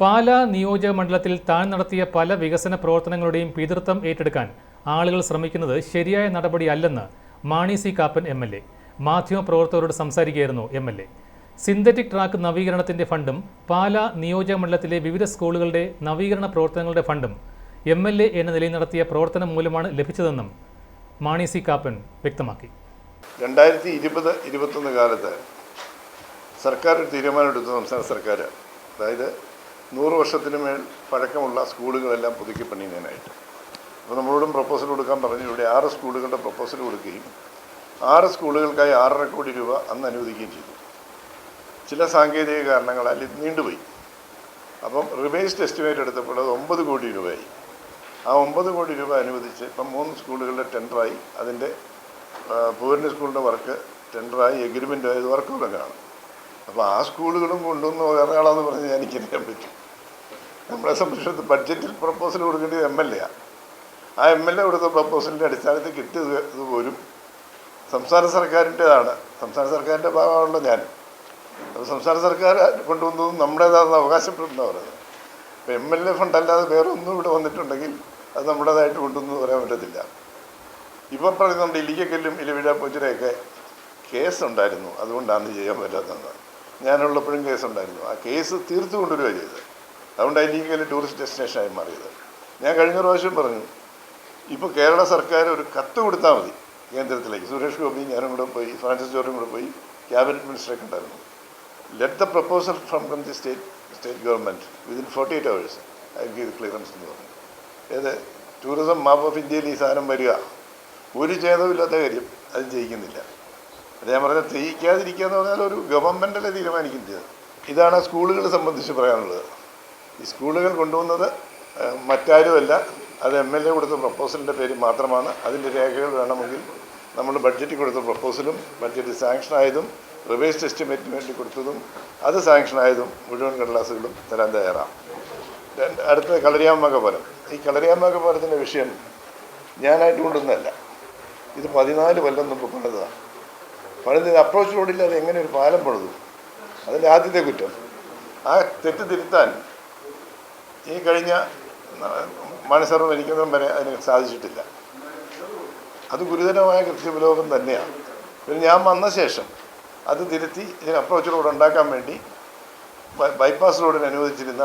പാലാ നിയോജക മണ്ഡലത്തിൽ താൻ നടത്തിയ പല വികസന പ്രവർത്തനങ്ങളുടെയും പിതൃത്വം ഏറ്റെടുക്കാൻ ആളുകൾ ശ്രമിക്കുന്നത് ശരിയായ നടപടിയല്ലെന്ന് Mani C Kappan M L A മാധ്യമപ്രവർത്തകരോട് സംസാരിക്കുകയായിരുന്നു M L A. Synthetic track നവീകരണത്തിന്റെ ഫണ്ടും പാലാ നിയോജക മണ്ഡലത്തിലെ വിവിധ സ്കൂളുകളുടെ നവീകരണ പ്രവർത്തനങ്ങളുടെ ഫണ്ടും എം എൽ എ എന്ന നിലയിൽ നടത്തിയ പ്രവർത്തനം മൂലമാണ് ലഭിച്ചതെന്നും മാണി സി കാപ്പൻ വ്യക്തമാക്കി. രണ്ടായിരത്തി ഇരുപത് ഇരുപത്തൊന്ന് കാലത്ത് സർക്കാർ തീരുമാനമെടുത്തു സംസ്ഥാന സർക്കാർ അതായത് നൂറ് വർഷത്തിന് മേൽ പഴക്കമുള്ള സ്കൂളുകളെല്ലാം പുതുക്കി പണിയുന്നതിനായിട്ട്. അപ്പോൾ നമ്മളോടും പ്രപ്പോസൽ കൊടുക്കാൻ പറഞ്ഞു. ഇവിടെ ആറ് സ്കൂളുകളുടെ പ്രപ്പോസൽ കൊടുക്കുകയും ആറ് സ്കൂളുകൾക്കായി ആറര കോടി രൂപ അന്ന് അനുവദിക്കുകയും ചെയ്തു. ചില സാങ്കേതിക കാരണങ്ങളാൽ ഇത് നീണ്ടുപോയി. അപ്പം റിവൈസ്ഡ് എസ്റ്റിമേറ്റ് എടുത്തപ്പോൾ അത് ഒമ്പത് കോടി രൂപയായി. ആ ഒമ്പത് കോടി രൂപ അനുവദിച്ച് ഇപ്പം മൂന്ന് സ്കൂളുകളുടെ ടെൻഡറായി. അതിന്റെ പൂരണി സ്കൂളിന്റെ വർക്ക് ടെൻഡറായി. എഗ്രിമെന്റ് ആയത് വർക്ക് തുടങ്ങുകയാണ് അപ്പോൾ ആ സ്കൂളുകളും കൊണ്ടുവന്ന് വേറെ ആളാന്ന് പറഞ്ഞ് എനിക്കറിയാൻ പറ്റും. നമ്മളെ സംബന്ധിച്ചിടത്ത് ബഡ്ജറ്റിൽ പ്രപ്പോസൽ കൊടുക്കേണ്ടത് എം എൽ എ ആണ് ആ എം എൽ എ കൊടുത്ത പ്രപ്പോസലിന്റെ അടിസ്ഥാനത്തിൽ കിട്ടിയത് ഇതുപോലും സംസ്ഥാന സർക്കാരിന്റെതാണ്. സംസ്ഥാന സർക്കാരിന്റെ ഭാഗമാണല്ലോ ഞാൻ. അപ്പോൾ സംസ്ഥാന സർക്കാർ കൊണ്ടുവന്നതും നമ്മുടേതാണെന്ന് അവകാശപ്പെടുന്ന പറയുന്നത്. ഇപ്പോൾ എം എൽ എ ഫണ്ട് അല്ലാതെ വേറെ ഒന്നും ഇവിടെ വന്നിട്ടുണ്ടെങ്കിൽ അത് നമ്മുടേതായിട്ട് കൊണ്ടുവന്ന് പറയാൻ പറ്റത്തില്ല. ഇപ്പം പറയുന്നുണ്ട് ഇലിക്കക്കല്ലും ഇലവിഴ പൂച്ചരയൊക്കെ കേസ് ഉണ്ടായിരുന്നു. അതുകൊണ്ടാണ് ഇത് ചെയ്യാൻ പറ്റാത്തത്. ഞാനുള്ളപ്പോഴും കേസ് ഉണ്ടായിരുന്നു. ആ കേസ് തീർത്തു കൊണ്ടുവരിക ചെയ്തത്. അതുകൊണ്ടാണ് വലിയ ടൂറിസ്റ്റ് ഡെസ്റ്റിനേഷനായി മാറിയത്. ഞാൻ കഴിഞ്ഞ പ്രാവശ്യം പറഞ്ഞു ഇപ്പോൾ കേരള സർക്കാർ ഒരു കത്ത് കൊടുത്താൽ മതി കേന്ദ്രത്തിലേക്ക്. സുരേഷ് ഗോപി ഞാനും കൂടെ പോയി ഫ്രാൻസിസ് ജോർജും കൂടെ പോയി ക്യാബിനറ്റ് മിനിസ്റ്ററൊക്കെ ഉണ്ടായിരുന്നു let the proposal from from the state state government within forty eight hours I give clearance എന്ന് പറഞ്ഞു. ഏത്? ടൂറിസം മാപ്പ് ഓഫ് ഇന്ത്യയിൽ ഈ സാധനം വരിക. ഒരു ഛേദമില്ലാത്ത കാര്യം അത് ജയിക്കുന്നില്ല. അത് ഞാൻ പറഞ്ഞാൽ ചെയ്യിക്കാതിരിക്കുക എന്ന് പറഞ്ഞാൽ ഒരു ഗവൺമെന്റല്ലേ തീരുമാനിക്കുന്നത് ഇതാണ് സ്കൂളുകളെ സംബന്ധിച്ച് പറയാനുള്ളത്. ഈ സ്കൂളുകൾ കൊണ്ടുവന്നത് മറ്റാരുമല്ല. അത് എം എൽ എ കൊടുത്ത പ്രപ്പോസലിന്റെ പേര് മാത്രമാണ്. അതിന്റെ രേഖകൾ വേണമെങ്കിൽ നമ്മൾ ബഡ്ജറ്റിൽ കൊടുത്ത പ്രപ്പോസലും ബഡ്ജറ്റ് സാങ്ഷൻ ആയതും റിവേഴ്സ് എസ്റ്റിമേറ്റിന് വേണ്ടി കൊടുത്തതും അത് സാങ്ഷൻ ആയതും മുഴുവൻ കടലാസുകളും തരാൻ തയ്യാറാണ്. അടുത്ത കളരിയാമ്മക ഈ കളരിയാമ്മക പാലത്തിന്റെ വിഷയം ഞാനായിട്ട് കൊണ്ടുവന്നതല്ല. ഇത് പതിനാല് കൊല്ലം മുമ്പ് പണിതാണ് പണിത് അപ്രോച്ച് റോഡില്ലാതെ എങ്ങനെ ഒരു പാലം പണിതു? അതിന്റെ ആദ്യത്തെ കുറ്റം. ആ തെറ്റ് തിരുത്താൻ ഈ കഴിഞ്ഞ മണിസർവ് മരിക്കുന്നതും വരെ അതിന് സാധിച്ചിട്ടില്ല. അത് ഗുരുതരമായ കൃത്യവിലോകം തന്നെയാണ്. പിന്നെ ഞാൻ വന്ന ശേഷം അത് തിരുത്തി ഇതിന് അപ്രോച്ച് റോഡ് ഉണ്ടാക്കാൻ വേണ്ടി ബൈപ്പാസ് റോഡിന് അനുവദിച്ചിരുന്ന